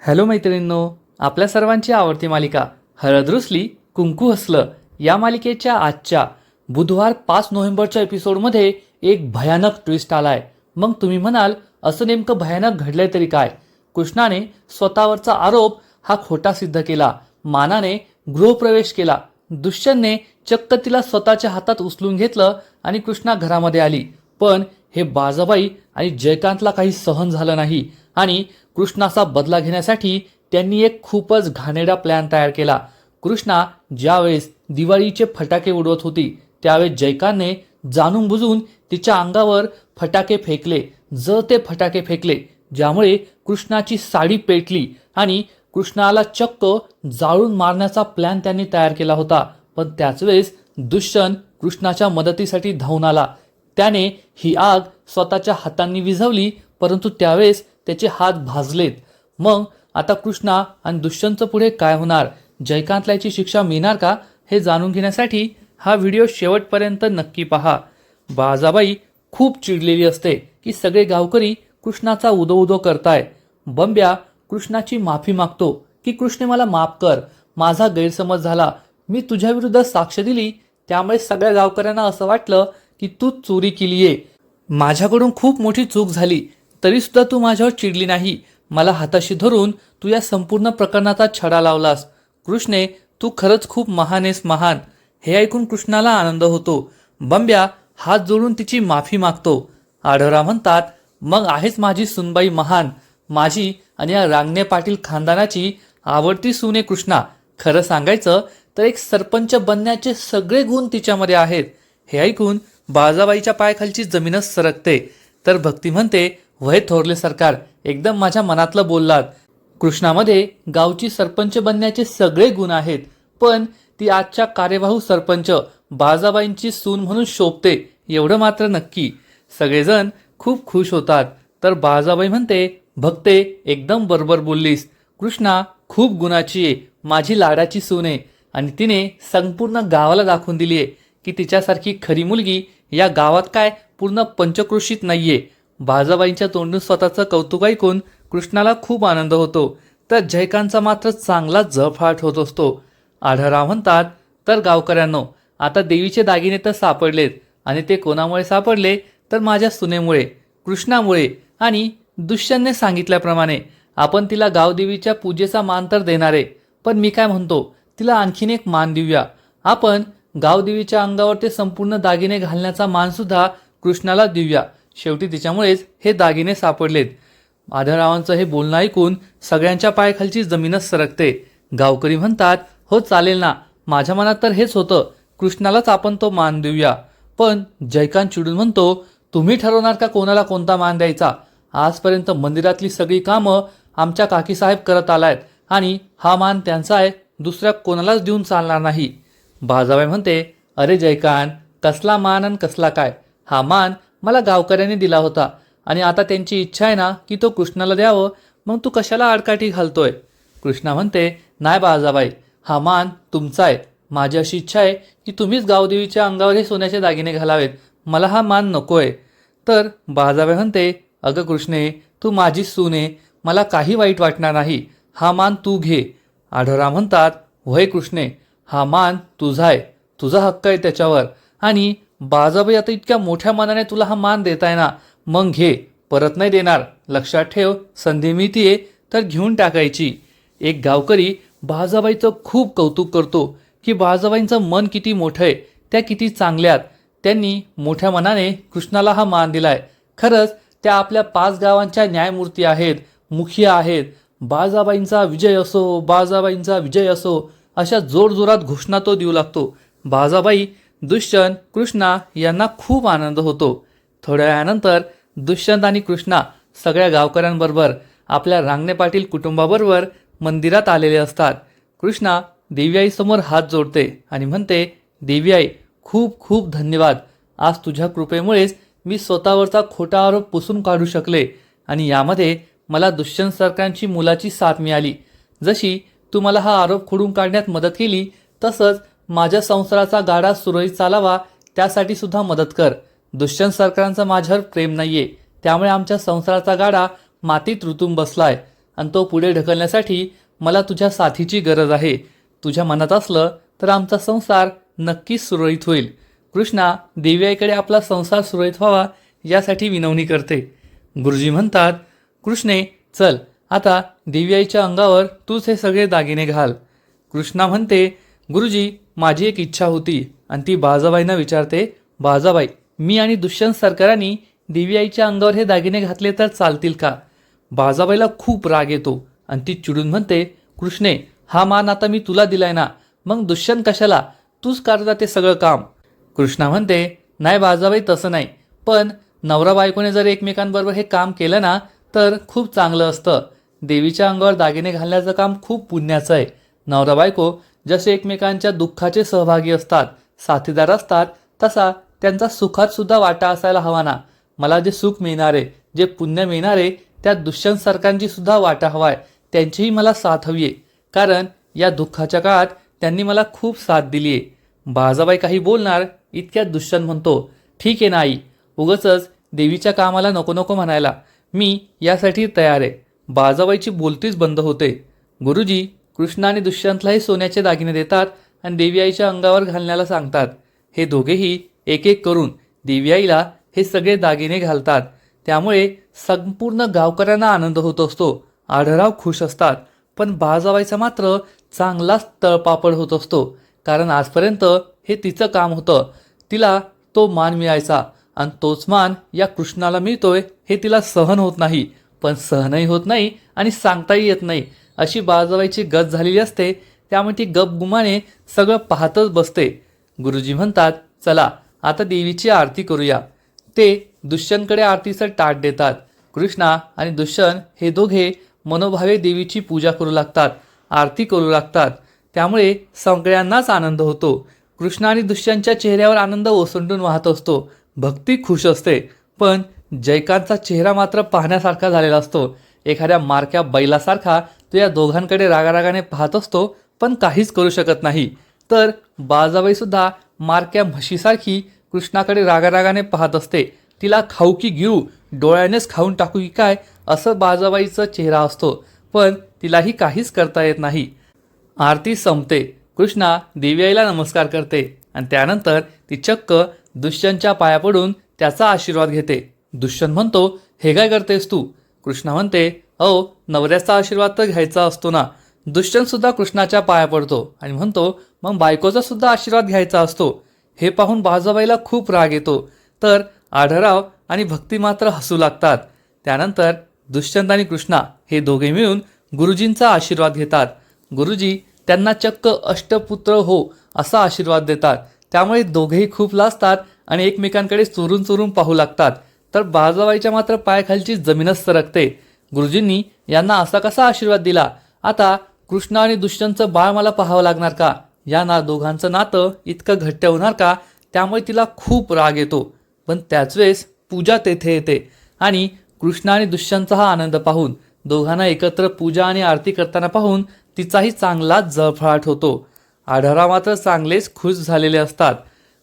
Hello मैत्रिणींनो आपल्या सर्वांची आवडती मालिका हळद कुंकू हसलं या मालिकेच्या आजच्या बुधवार पाच नोव्हेंबरच्या एपिसोडमध्ये एक भयानक ट्विस्ट आलाय. मग तुम्ही म्हणाल असं नेमकं भयानक घडलंय तरी काय? कृष्णाने स्वतःवरचा आरोप हा खोटा सिद्ध केला. मानाने गृहप्रवेश केला. दुष्यंतने चक्क तिला स्वतःच्या हातात उचलून घेतलं आणि कृष्णा घरामध्ये आली. पण हे बाजाबाई आणि जयकांतला काही सहन झालं नाही. आणि कृष्णाचा बदला घेण्यासाठी त्यांनी एक खूपच घाणेरडा प्लॅन तयार केला. कृष्णा ज्यावेळेस दिवाळीचे फटाके उडवत होती त्यावेळेस जैकाने जाणून बुजून तिच्या अंगावर फटाके फेकले जळते फटाके फेकले ज्यामुळे कृष्णाची साडी पेटली आणि कृष्णाला चक्क जाळून मारण्याचा प्लॅन त्यांनी तयार केला होता. पण त्याच वेळेस दुष्यंत कृष्णाच्या मदतीसाठी धावून आला. त्याने ही आग स्वतःच्या हातांनी विझवली परंतु त्यावेळेस त्याचे हात भाजलेत. मग आता कृष्णा आणि दुष्यंतचं पुढे काय होणार? जयकांतला याची शिक्षा मिळणार का? हे जाणून घेण्यासाठी हा व्हिडिओ शेवटपर्यंत नक्की पहा. बाजाबाई खूप चिडलेली असते की सगळे गावकरी कृष्णाचा उदो उदो करताय. बंब्या कृष्णाची माफी मागतो की कृष्णे मला माफ कर माझा गैरसमज झाला. मी तुझ्याविरुद्ध साक्ष दिली त्यामुळे सगळ्या गावकऱ्यांना असं वाटलं की तू चोरी केलीये. माझ्याकडून खूप मोठी चूक झाली. तरीसुद्धा तू माझ्यावर चिडली नाही. मला हाताशी धरून तू या संपूर्ण प्रकरणाचा छडा लावलास. कृष्णे तू खरंच खूप महान आहेस महान. हे ऐकून कृष्णाला आनंद होतो. बंब्या हात जोडून तिची माफी मागतो. आढळराव म्हणतात मग आहेच माझी सुनबाई महान. माझी आणि या रांगणे पाटील खानदानाची आवडती सुने कृष्णा. खरं सांगायचं तर एक सरपंच बनण्याचे सगळे गुण तिच्यामध्ये आहेत. हे ऐकून बाळाबाईच्या पायाखालची जमीनच सरकते. तर भक्ती म्हणते वय थोरले सरकार एकदम माझ्या मनातलं बोललात. कृष्णामध्ये गावची सरपंच बनण्याचे सगळे गुण आहेत पण ती आजच्या कार्यवाहू सरपंच बाजाबाईंची सून म्हणून शोभते एवढं मात्र नक्की. सगळेजण खूप खुश होतात. तर बाजाबाई म्हणते भक्ते एकदम बरोबर बोललीस. कृष्णा खूप गुणाची आहे माझी लाडाची सून आहे. आणि तिने संपूर्ण गावाला दाखवून दिली आहे की तिच्यासारखी खरी मुलगी या गावात काय पूर्ण पंचक्रोशीत आहे बाजाबाईंच्या तोंडून स्वतःचं कौतुक ऐकून कृष्णाला खूप आनंद होतो. तर जयकांतचा मात्र चांगला जफाट होत असतो. आढळराव म्हणतात तर गावकऱ्यांनो आता देवीचे दागिने तर सापडलेत आणि ते कोणामुळे सापडले? तर माझ्या सुनेमुळे कृष्णामुळे आणि दुष्यंतने सांगितल्याप्रमाणे. आपण तिला गावदेवीच्या पूजेचा मान तर देणारे. पण मी काय म्हणतो तिला आणखीन एक मान देऊया. आपण गावदेवीच्या अंगावर ते संपूर्ण दागिने घालण्याचा मानसुद्धा कृष्णाला देऊया. शेवटी तिच्यामुळेच हे दागिने सापडलेत. माधवरावांचं हे बोलणं ऐकून सगळ्यांच्या पायाखालची जमीनच सरकते. गावकरी म्हणतात हो चालेल ना. माझ्या मनात तर हेच होतं. कृष्णालाच आपण तो मान देऊया. पण जयकांत चिडून म्हणतो तुम्ही ठरवणार का कोणाला कोणता मान द्यायचा? आजपर्यंत मंदिरातली सगळी कामं आमच्या काकीसाहेब करत आलायत आणि हा मान त्यांचा आहे दुसऱ्या कोणालाच देऊन चालणार नाही. बाजाबाई म्हणते अरे जयकांत कसला मान आणि कसला काय? हा मान मला गावकऱ्यांनी दिला होता. आणि आता त्यांची इच्छा आहे ना की तो कृष्णाला द्यावं. मग तू कशाला आडकाठी घालतोय? कृष्णा म्हणते नाही बाजाबाई हा मान तुमचा आहे. माझी अशी इच्छा आहे की तुम्हीच गावदेवीच्या अंगावर हे सोन्याचे दागिने घालावेत. मला हा मान नकोय. तर बाजाबाई म्हणते अगं कृष्णे तू माझी सून आहे. मला काही वाईट वाटणार नाही. हा मान तू घे. आढळराव म्हणतात वय कृष्णे हा मान तुझा आहे. तुझा हक्क आहे त्याच्यावर. आणि बाजाबाई आता इतक्या मोठ्या मानाने तुला हा मान देताय ना. मग घे. परत नाही देणार. लक्षात ठेव. संधी मिळतीये तर घेऊन टाकायची. एक गावकरी बाजाबाईचं खूप कौतुक करतो की बाजाबाईंचं मन किती मोठं आहे त्या किती चांगल्यात. त्यांनी मोठ्या मनाने कृष्णाला हा मान दिलाय. खरंच त्या आपल्या पाच गावांच्या न्यायमूर्ती आहेत मुखिया आहेत. बाजाबाईंचा विजय असो बाजाबाईंचा विजय असो अशा जोरजोरात घोषणा तो देऊ लागतो. बाजाबाई दुष्यंत कृष्णा यांना खूप आनंद होतो. थोड्या वेळानंतर दुष्यंत आणि कृष्णा सगळ्या गावकऱ्यांबरोबर आपल्या रांगणे पाटील कुटुंबाबरोबर मंदिरात आलेले असतात. कृष्णा देवीआईसमोर हात जोडते आणि म्हणते देवीआई खूप खूप धन्यवाद. आज तुझ्या कृपेमुळेच मी स्वतःवरचा खोटा आरोप पुसून काढू शकले आणि यामध्ये मला दुष्यंत सरकारांची मुलाची साथ मिळाली. जशी तू मला हा आरोप खोडून काढण्यात मदत केली तसंच माझ्या संसाराचा गाडा सुरळीत चालावा त्यासाठी सुद्धा मदत कर. दुष्यंत सरकारांचं माझ्यावर प्रेम नाहीये. त्यामुळे आमच्या संसाराचा गाडा मातीत ऋतून बसलाय आणि तो पुढे ढकलण्यासाठी मला तुझ्या साथीची गरज आहे. तुझ्या मनात असलं तर आमचा संसार नक्कीच सुरळीत होईल. कृष्णा देवीआईकडे आपला संसार सुरळीत व्हावा यासाठी विनवणी करते. गुरुजी म्हणतात कृष्णे चल आता देवीआईच्या अंगावर तूच हे सगळे दागिने घाल. कृष्णा म्हणते गुरुजी माझी एक इच्छा होती आणि ती बाजाबाईंना विचारते बाजाबाई मी आणि दुष्यंत सरकारांनी देवीआईच्या अंगावर हे दागिने घातले तर चालतील का? बाजाबाईला खूप राग येतो आणि ती चिडून म्हणते कृष्णे हा मान आता मी तुला दिलाय ना मग दुष्यंत कशाला? तूच करता ते सगळं काम. कृष्णा म्हणते नाही बाजाबाई तसं नाही. पण नवरा बायकोने जर एकमेकांबरोबर हे काम केलं ना तर खूप चांगलं असतं. देवीच्या अंगावर दागिने घालण्याचं काम खूप पुण्याचं आहे. नवरा बायको जसे एकमेकांच्या दुःखाचे सहभागी असतात साथीदार असतात तसा त्यांचा सुखात सुद्धा वाटा असायला हवा ना मला जे सुख मिळणारे जे पुण्य मिळणारे त्या दुष्यंत सरकारांची सुद्धा वाटा हवाय. त्यांचीही मला साथ हवी आहे कारण या दुःखाच्या काळात त्यांनी मला खूप साथ दिली आहे बाळजाबाई काही बोलणार इतक्यात दुष्यंत म्हणतो. ठीक आहे ना आई. उगच देवीच्या कामाला नको नको म्हणायला. मी यासाठी तयार आहे. बाळजाबाईची बोलतीच बंद होते. गुरुजी कृष्ण आणि दुष्यंतलाही सोन्याचे दागिने देतात आणि देवी आईच्या अंगावर घालण्याला सांगतात. हे दोघेही एक एक करून देवी आईला हे सगळे दागिने घालतात. त्यामुळे संपूर्ण गावकऱ्यांना आनंद होत असतो. आढराव खुश असतात. पण बाजाबाईचा मात्र चांगलाच तळपापड होत असतो. कारण आजपर्यंत हे तिचं काम होतं. तिला तो मान मिळायचा. आणि तोच मान या कृष्णाला मिळतोय हे तिला सहन होत नाही. पण सहनही होत नाही आणि सांगताही येत नाही. अशी बाजाबाईची गत झालेली असते त्यामुळे ती गपगुमाने सगळं पाहतच बसते. गुरुजी म्हणतात चला आता देवीची आरती करूया. ते दुष्यंतकडे आरतीचं टाट देतात. कृष्णा आणि दुष्यंत हे दोघे मनोभावे देवीची पूजा करू लागतात आरती करू लागतात. त्यामुळे सगळ्यांनाच आनंद होतो. कृष्णा आणि दुष्यंतच्या चेहऱ्यावर आनंद ओसंडून वाहत असतो. भक्ती खुश असते. पण जयकांतचा चेहरा मात्र पाहण्यासारखा झालेला असतो. एखाद्या मारक्या बैलासारखा तो या दोघांकडे रागारागाने पाहत असतो पण काहीच करू शकत नाही. तर बाजाबाईसुद्धा मारक्या म्हशीसारखी कृष्णाकडे रागारागाने पाहत असते. तिला खाऊ की गिळू डोळ्यानेच खाऊन टाकू की काय असं बाजाबाईचा चेहरा असतो. पण तिलाही काहीच करता येत नाही. आरती संपते. कृष्णा दिव्याईला नमस्कार करते आणि त्यानंतर ती चक्क दुष्यंतच्या पाया पडून त्याचा आशीर्वाद घेते. दुष्यंत म्हणतो हे काय करतेस तू? कृष्णा म्हणते अहो नवऱ्याचा आशीर्वाद तर घ्यायचा असतो ना. दुष्यंतसुद्धा कृष्णाच्या पाया पडतो आणि म्हणतो मग बायकोचा सुद्धा आशीर्वाद घ्यायचा असतो. हे पाहून बाजाबाईला खूप राग येतो. तर आढराव आणि भक्ती मात्र हसू लागतात. त्यानंतर दुष्यंत आणि कृष्णा हे दोघे मिळून गुरुजींचा आशीर्वाद घेतात. गुरुजी त्यांना चक्क अष्टपुत्र हो असा आशीर्वाद देतात. त्यामुळे दोघेही खूप लाजतात आणि एकमेकांकडे चोरून चोरून पाहू लागतात. तर बाजाबाईच्या मात्र पायाखालची जमीनच सरकते. गुरुजींनी यांना असा कसा आशीर्वाद दिला? आता कृष्ण आणि दुष्यंतचं बाळ मला पाहावं लागणार का? या ना दोघांचं नातं इतकं घट्ट होणार का? त्यामुळे तिला खूप राग येतो. पण त्याच वेळेस पूजा तेथे येते. आणि कृष्ण आणि दुष्यंतचा हा आनंद पाहून दोघांना एकत्र पूजा आणि आरती करताना पाहून तिचाही चांगलाच जळफळाट होतो. आढळराव मात्र चांगलेच खुश झालेले असतात.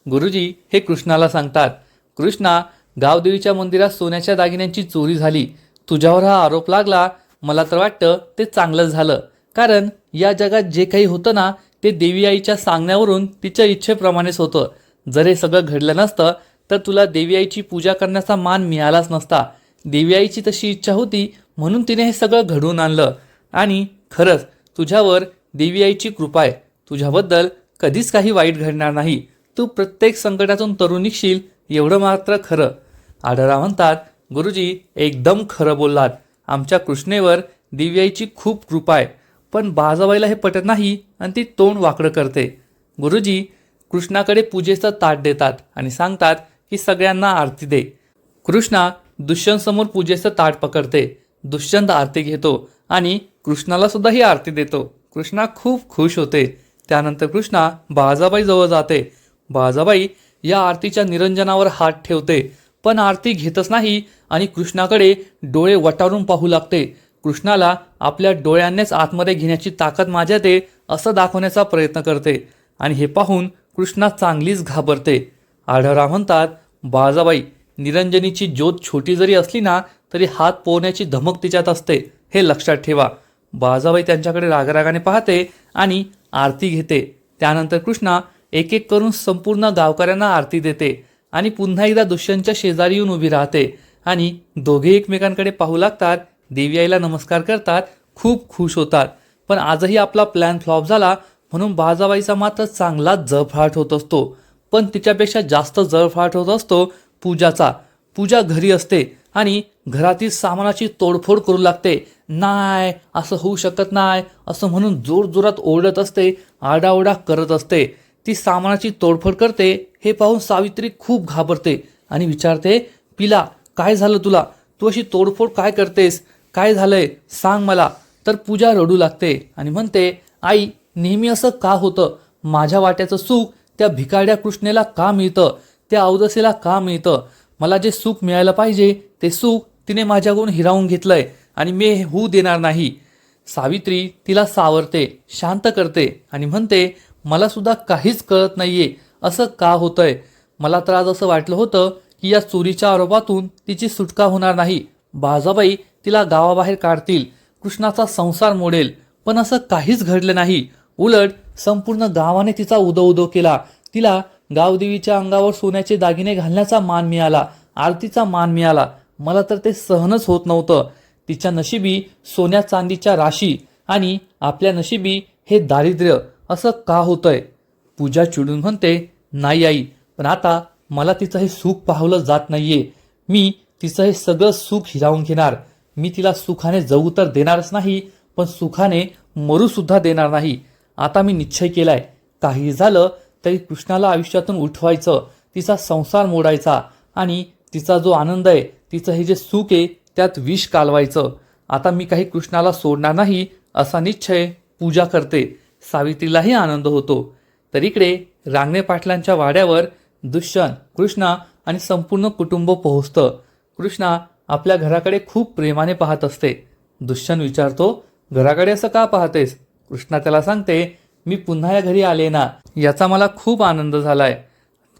गुरुजी हे कृष्णाला सांगतात कृष्णा गावदेवीच्या मंदिरात सोन्याच्या दागिन्यांची चोरी झाली. तुझ्यावर हा आरोप लागला मला तर वाटतं ते चांगलं झालं. कारण या जगात जे काही होतं ना ते देवी आईच्या सांगण्यावरून तिच्या इच्छेप्रमाणेच होतं. जर हे सगळं घडलं नसतं तर तुला देवी आईची पूजा करण्याचा मान मिळालाच नसता. देवी आईची तशी इच्छा होती म्हणून तिने हे सगळं घडवून आणलं. आणि खरंच तुझ्यावर देवी आईची कृपा आहे. तुझ्याबद्दल कधीच काही वाईट घडणार नाही. तू प्रत्येक संकटातून तरुण निघशील एवढं मात्र खरं. आढळा म्हणतात गुरुजी एकदम खरं बोललात. आमच्या कृष्णेवर दिव्याईची खूप कृपा आहे. पण बाजाबाईला हे पटत नाही आणि ती तोंड वाकडं करते. गुरुजी कृष्णाकडे पूजेचं ताट देतात आणि सांगतात की सगळ्यांना आरती दे. कृष्णा दुष्यंतसमोर पूजेचं ताट पकडते. दुष्यंत आरती घेतो आणि कृष्णाला सुद्धा ही आरती देतो. कृष्णा खूप खुश होते. त्यानंतर कृष्णा बाजाबाई जवळ जाते. बाजाबाई या आरतीच्या निरंजनावर हात ठेवते. पण आरती घेतच नाही आणि कृष्णाकडे डोळे वटारून पाहू लागते. कृष्णाला आपल्या डोळ्यांनीच आतमध्ये घेण्याची ताकद माझ्यात आहे असं दाखवण्याचा प्रयत्न करते. आणि हे पाहून कृष्णा चांगलीच घाबरते. आढळराव म्हणतात बाळजाबाई निरंजनीची ज्योत छोटी जरी असली ना तरी हात पोहण्याची धमक तिच्यात असते. हे लक्षात ठेवा. बाळजाबाई त्यांच्याकडे रागरागाने पाहते आणि आरती घेते. त्यानंतर कृष्णा एक एक करून संपूर्ण गावकऱ्यांना आरती देते. आणि पुन्हा एकदा दुष्यंतच्या शेजारी येऊन उभी राहते. आणि दोघे एकमेकांकडे पाहू लागतात देवी आईला नमस्कार करतात खूप खुश होतात. पण आजही आपला प्लॅन फ्लॉप झाला म्हणून बाजाबाईचा मात्र चांगलाच जळफाट होत असतो. पण तिच्यापेक्षा जास्त जळफाट होत असतो पूजाचा. पूजा घरी असते आणि घरातील सामानाची तोडफोड करू लागते. नाय असं होऊ शकत नाही असं म्हणून जोरजोरात ओरडत असते आरडाओरडा करत असते. ती सामानाची तोडफोड करते हे पाहून सावित्री खूप घाबरते आणि विचारते पिला काय झालं तुला? तू अशी तोडफोड काय करतेस? काय झालंय? सांग मला. तर पूजा रडू लागते आणि म्हणते आई नेहमी असं का होतं? माझ्या वाट्याचं सुख त्या भिकाड्या कृष्णेला का मिळतं? त्या अवदसेला का मिळतं? मला जे सुख मिळायला पाहिजे ते सुख तिने माझ्याकडून हिरावून घेतलंय आणि मी हे होऊ देणार नाही. सावित्री तिला सावरते शांत करते आणि म्हणते मला सुद्धा काहीच कळत नाही आहे असं का होतंय? मला तर आज असं वाटलं होतं की या चोरीच्या आरोपातून तिची सुटका होणार नाही. बाजाबाई तिला गावाबाहेर काढतील. कृष्णाचा संसार मोडेल. पण असं काहीच घडलं नाही. उलट संपूर्ण गावाने तिचा उदो उदो केला. तिला गावदेवीच्या अंगावर सोन्याचे दागिने घालण्याचा मान मिळाला. आरतीचा मान मिळाला. मला तर ते सहनच होत नव्हतं. तिच्या नशिबी सोन्या चांदीच्या राशी आणि आपल्या नशिबी हे दारिद्र्य. असं का होतंय? पूजा चिडून म्हणते नाही आई पण आता मला तिचं हे सुख पाहवलं जात नाहीये. मी तिचं हे सगळं सुख हिरावून घेणार. मी तिला सुखाने जगू तर देणारच नाही पण सुखाने मरूसुद्धा देणार नाही. आता मी निश्चय केलाय. काही झालं तरी कृष्णाला आयुष्यातून उठवायचं तिचा संसार मोडायचा आणि तिचा जो आनंद आहे तिचं हे जे सुख आहे त्यात विष कालवायचं. आता मी काही कृष्णाला सोडणार नाही असा निश्चय पूजा करते. सावित्रीलाही आनंद होतो. तर इकडे रांगणे पाटलांच्या वाड्यावर दुष्यंत कृष्णा आणि संपूर्ण कुटुंब पोहोचतं. कृष्णा आपल्या घराकडे खूप प्रेमाने पाहत असते. दुष्यंत विचारतो घराकडे असं का पाहतेस कृष्णा त्याला सांगते मी पुन्हा या घरी आले ना याचा मला खूप आनंद झालाय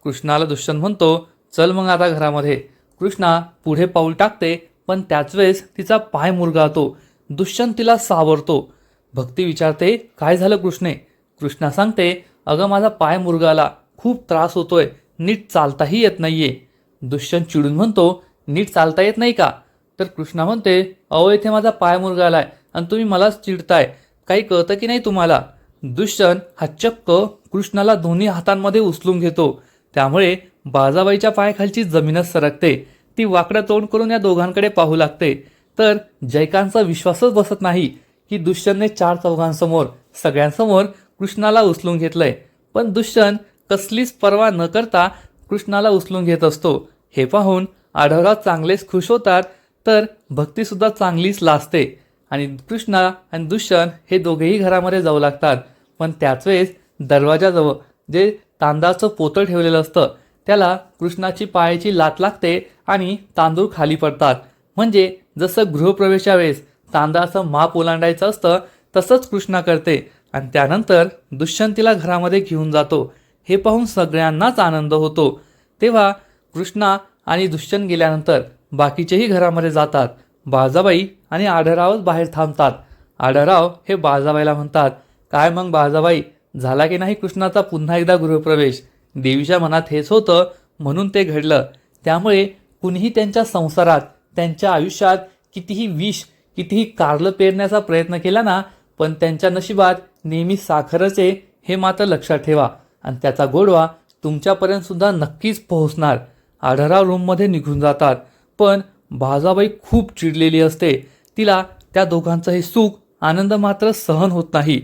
कृष्णाला दुष्यंत म्हणतो चल मग आता घरामध्ये कृष्णा पुढे पाऊल टाकते पण त्याच वेळेस तिचा पाय मुरगाळतो. दुष्यंत तिला सावरतो. भक्ती विचारते काय झालं कृष्णे? कृष्णा सांगते अगं माझा पाय मुरगाला खूप त्रास होतोय नीट चालताही येत नाहीये. दुष्यंत चिडून म्हणतो नीट चालता येत नाही का? तर कृष्णा म्हणते अहो येथे माझा पाय मुरगालाय आणि तुम्ही मलाच चिडताय काही कळतं की नाही तुम्हाला? दुष्यंत हा चक्क कृष्णाला दोन्ही हातांमध्ये उचलून घेतो. त्यामुळे बाजाबाईच्या पायाखालची जमीनच सरकते. ती वाकडं तोंड करून या दोघांकडे पाहू लागते. तर जयकांचा विश्वासच बसत नाही. की दुष्यंतने चार चौघांसमोर सगळ्यांसमोर कृष्णाला उचलून घेतलंय. पण दुष्यंत कसलीच पर्वा न करता कृष्णाला उचलून घेत असतो. हे पाहून आढळराव चांगलेच खुश होतात तर भक्तीसुद्धा चांगलीच लाजते. आणि कृष्णा आणि दुष्यंत हे दोघेही घरामध्ये जाऊ लागतात. पण त्याच वेळेस दरवाजाजवळ जे तांदळाचं पोतं ठेवलेलं असतं त्याला कृष्णाची पायाची लात लागते आणि तांदूळ खाली पडतात. म्हणजे जसं गृहप्रवेशा वेळेस तांदळाचं माप ओलांडायचं असतं तसंच कृष्णा करते. आणि त्यानंतर दुष्यंतीला घरामध्ये घेऊन जातो. हे पाहून सगळ्यांनाच आनंद होतो. तेव्हा कृष्णा आणि दुष्यंत गेल्यानंतर बाकीचेही घरामध्ये जातात. बाजाबाई आणि आढरावच बाहेर थांबतात. आढराव हे बाजाबाईला म्हणतात काय मग बाजाबाई झाला की नाही कृष्णाचा पुन्हा एकदा गृहप्रवेश? देवीच्या मनात हेच होतं म्हणून ते घडलं. त्यामुळे कुणीही त्यांच्या संसारात त्यांच्या आयुष्यात कितीही विष कितीही कारलं पेरण्याचा प्रयत्न केला ना पण त्यांच्या नशिबात नेहमी साखरच आहे हे मात्र लक्षात ठेवा. आणि त्याचा गोडवा तुमच्यापर्यंत सुद्धा नक्कीच पोहोचणार. आढराव रूममध्ये निघून जातात. पण बाजाबाई खूप चिडलेली असते. तिला त्या दोघांचं हे सुख आनंद मात्र सहन होत नाही.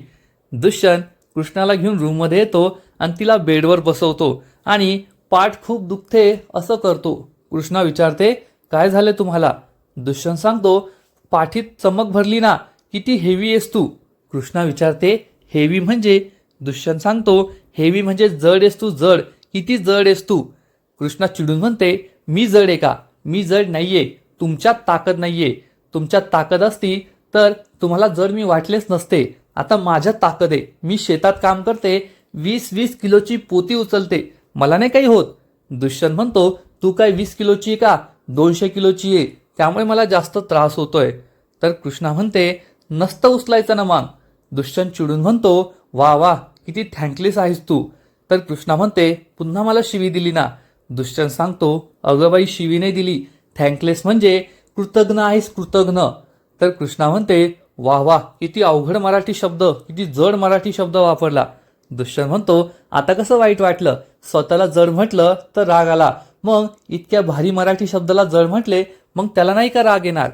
दुष्यंत कृष्णाला घेऊन रूममध्ये येतो आणि तिला बेडवर बसवतो आणि पाठ खूप दुखते असं करतो. कृष्णा विचारते काय झालं तुम्हाला? दुष्यंत सांगतो पाठीत चमक भरली ना किती हेवी आहेस तू. कृष्णा विचारते हेवी म्हणजे? दुष्यंत सांगतो हेवी म्हणजे जड आहेस तू जड. किती जड आहेस तू? कृष्णा चिडून म्हणते मी जड आहे का? मी जड नाहीये. तुमच्यात ताकद नाहीये. तुमच्यात ताकद असती तर तुम्हाला जड मी वाटलेच नसते. आता माझ्यात ताकद आहे. मी शेतात काम करते. वीस वीस किलोची पोती उचलते. मला नाही काही होत. दुष्यंत म्हणतो तू काय वीस किलोची आहे का? दोनशे किलोची आहे. त्यामुळे मला जास्त त्रास होतोय. तर कृष्णा म्हणते नसतं उचलायचं ना मान दुष्यंत चिडून म्हणतो वा वा किती थँकलेस आहेस तू. तर कृष्णा म्हणते पुन्हा मला शिवी दिली ना. दुष्यंत सांगतो अगं बाई शिवी नाही दिली. थँकलेस म्हणजे कृतज्ञ आहेस कृतज्ञ. तर कृष्णा म्हणते वा वा किती अवघड मराठी शब्द किती जड मराठी शब्द वापरला. दुष्यंत म्हणतो आता कसं वाईट वाटलं? स्वतःला जड म्हटलं तर राग आला. मग इतक्या भारी मराठी शब्दाला जड म्हटले मग त्याला नाही का राग येणार?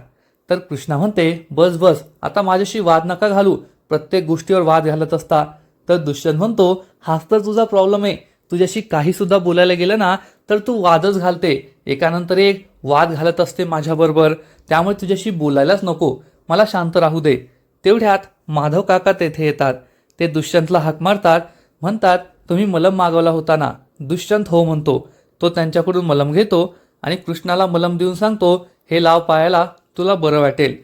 तर कृष्णा म्हणते बस बस आता माझ्याशी वाद नका घालू. प्रत्येक गोष्टीवर वाद घालत असता. तर दुष्यंत म्हणतो हाच तर तुझा प्रॉब्लेम आहे. तुझ्याशी काही सुद्धा बोलायला गेलं ना तर तू वादच घालते. एकानंतर एक वाद घालत असते माझ्याबरोबर. त्यामुळे तुझ्याशी बोलायलाच नको. मला शांत राहू दे. तेवढ्यात माधव काका तेथे येतात. ते दुष्यंतला हाक मारतात. म्हणतात तुम्ही मलम मागवला होता ना? दुष्यंत हो म्हणतो. तो त्यांच्याकडून मलम घेतो. आणि कृष्णाला मलम देऊन सांगतो हे लाव पायाला तुला बरं वाटेल.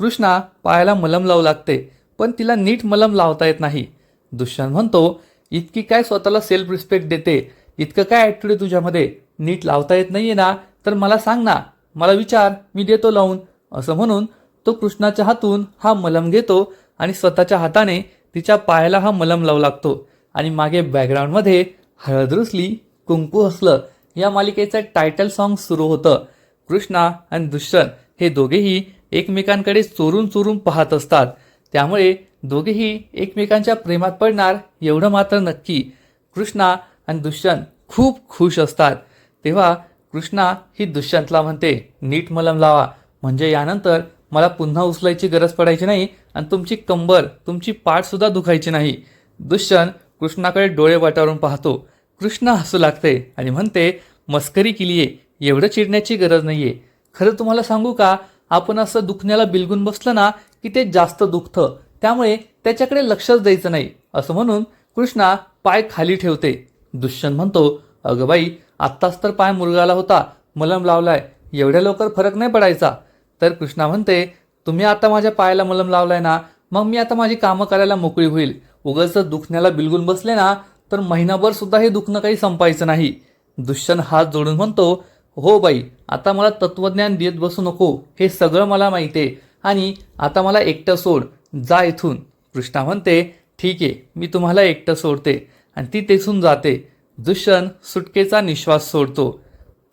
कृष्णा पायाला मलम लावू लागते पण तिला नीट मलम लावता येत नाही. दुष्यंत म्हणतो इतकी काय स्वतःला सेल्फ रिस्पेक्ट देते? इतकं काय ॲटिट्यूड आहे तुझ्यामध्ये? नीट लावता येत नाहीये ना? तर मला सांग ना. मला विचार मी देतो लावून. असं म्हणून तो कृष्णाच्या हातून हा मलम घेतो आणि स्वतःच्या हाताने तिच्या पायाला हा मलम लावू लागतो. आणि मागे बॅकग्राऊंडमध्ये हळद रुसली कुंकू हसलं या मालिकेचं टायटल सॉन्ग सुरू होतं. कृष्णा आणि दुष्यंत हे दोघेही एकमेकांकडे चोरून चोरून पाहत असतात. त्यामुळे दोघेही एकमेकांच्या प्रेमात पडणार एवढं मात्र नक्की. कृष्णा आणि दुष्यंत खूप खुश असतात. तेव्हा कृष्णा ही दुष्यंतला म्हणते नीट मलम लावा. म्हणजे यानंतर मला पुन्हा उचलायची गरज पडायची नाही आणि तुमची कंबर तुमची पाठसुद्धा दुखायची नाही. दुष्यंत कृष्णाकडे डोळे वाटारून पाहतो. कृष्ण हसू लागते. आणि म्हणते मस्करी केली आहे एवढं चिडण्याची गरज नाही आहे खरं तुम्हाला सांगू का आपण असं दुखण्याला बिलगून बसलं ना की ते जास्त दुखतं. त्यामुळे त्याच्याकडे लक्षच द्यायचं नाही. असं म्हणून कृष्णा पाय खाली ठेवते. दुष्यंत म्हणतो अगं बाई आत्ताच तर पाय मुरगाला होता. मलम लावलाय. एवढ्या लवकर फरक नाही पडायचा. तर कृष्णा म्हणते तुम्ही आता माझ्या पायाला मलम लावलाय ना मग मी आता माझी कामं करायला मोकळी होईल. उगाच जर दुखण्याला बिलगून बसले ना तर महिनाभर सुद्धा हे दुखणं काही संपायचं नाही. दुष्यंत हात जोडून म्हणतो हो बाई आता मला तत्वज्ञान देत बसू नको हे सगळं मला माहिती आहे आणि आता मला एकटं सोड जा इथून. कृष्णा म्हणते ठीक आहे मी तुम्हाला एकटं सोडते. आणि ती तेथून जाते. दुष्यंत सुटकेचा निश्वास सोडतो.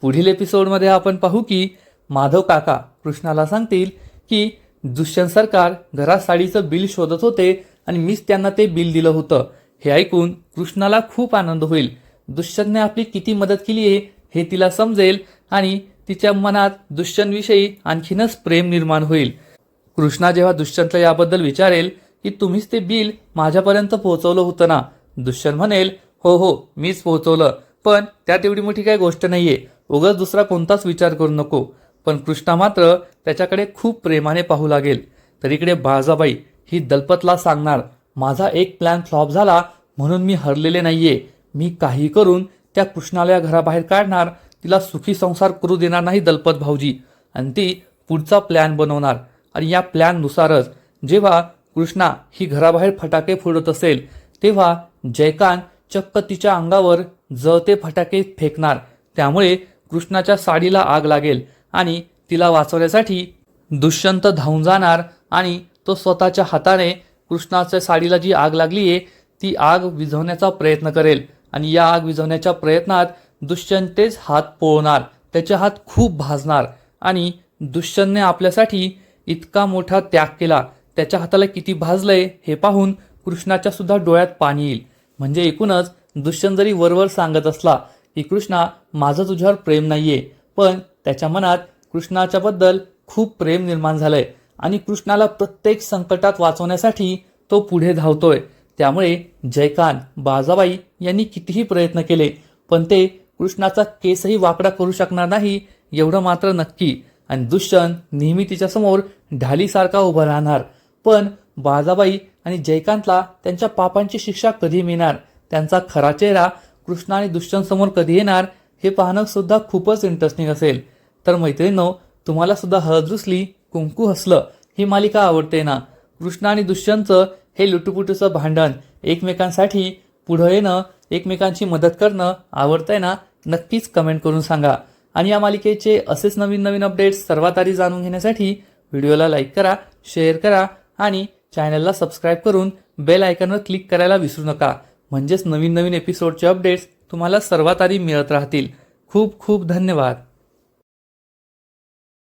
पुढील एपिसोडमध्ये आपण पाहू की माधव काका कृष्णाला सांगतील की दुष्यंत सरकार घरात साडीचं बिल शोधत होते आणि मीच त्यांना ते बिल दिलं होतं. हे ऐकून कृष्णाला खूप आनंद होईल. दुष्यंतने आपली किती मदत केली आहे हे तिला समजेल आणि तिच्या मनात दुष्यंतविषयी आणखीनच प्रेम निर्माण होईल. कृष्णा जेव्हा दुष्यंतला याबद्दल विचारेल की तुम्हीच ते बिल माझ्यापर्यंत पोहोचवलं होतं ना? दुष्यंत म्हणेल हो हो मीच पोहोचवलं. पण त्यात एवढी मोठी काही गोष्ट नाहीये. उगाच दुसरा कोणताच विचार करू नको. पण कृष्णा मात्र त्याच्याकडे खूप प्रेमाने पाहू लागेल. तर इकडे बाळजाबाई ही दलपतला सांगणार माझा एक प्लॅन फ्लॉप झाला म्हणून मी हरलेले नाहीये. मी काही करून त्या कृष्णाला या घराबाहेर काढणार तिला सुखी संसार करू देणार नाही दलपत भाऊजी. आणि ती पुढचा प्लॅन बनवणार. आणि या प्लॅननुसारच जेव्हा कृष्णा ही घराबाहेर फटाके फोडत असेल तेव्हा जयकांत चक्क तिच्या अंगावर जळते फटाके फेकणार. त्यामुळे कृष्णाच्या साडीला आग लागेल आणि तिला वाचवण्यासाठी दुष्यंत धावून जाणार आणि तो स्वतःच्या हाताने कृष्णाच्या साडीला जी आग लागली आहे ती आग विझवण्याचा प्रयत्न करेल. आणि या आग विझवण्याच्या प्रयत्नात दुष्यंतेच हात पोळणार त्याचे हात खूप भाजणार आणि दुष्यंतने आपल्यासाठी इतका मोठा त्याग केला. त्याच्या हाताला किती भाजलंय हे पाहून कृष्णाच्या सुद्धा डोळ्यात पाणी येईल. म्हणजे एकूणच दुष्यंत जरी वरवर सांगत असला की कृष्णा माझं तुझ्यावर प्रेम नाहीये पण त्याच्या मनात कृष्णाच्या बद्दल खूप प्रेम निर्माण झालंय आणि कृष्णाला प्रत्येक संकटात वाचवण्यासाठी तो पुढे धावतोय. त्यामुळे जयकांत बाजाबाई यांनी कितीही प्रयत्न केले पण ते कृष्णाचा केसही वाकडा करू शकणार नाही एवढं मात्र नक्की. आणि दुष्यंत नेहमी तिच्यासमोर ढालीसारखा उभा राहणार. पण बाजाबाई आणि जयकांतला त्यांच्या पापांची शिक्षा कधी मिळणार? त्यांचा खरा चेहरा कृष्ण आणि दुष्यंत समोर कधी येणार? हे पाहणं सुद्धा खूपच इंटरेस्टिंग असेल. तर मैत्रिणींनो तुम्हाला सुद्धा हळद रुसली कुंकू हसलं ही मालिका आवडते ना? कृष्ण आणि दुष्यंतचं हे लुटुपुटूचं भांडण एकमेकांसाठी पुढं येणं एकमेकांची मदत करणं आवडतंय ना नक्कीच कमेंट करून सांगा. आणि या मालिकेचे असेच नवीन नवीन अपडेट्स सर्वात आधी जाणून घेण्यासाठी व्हिडिओला लाईक करा शेअर करा आणि चॅनलला सबस्क्राईब करून बेल आयकनवर क्लिक करायला विसरू नका. म्हणजेच नवीन नवीन एपिसोडचे अपडेट्स तुम्हाला सर्वात आधी मिळत राहतील. खूप खूप धन्यवाद.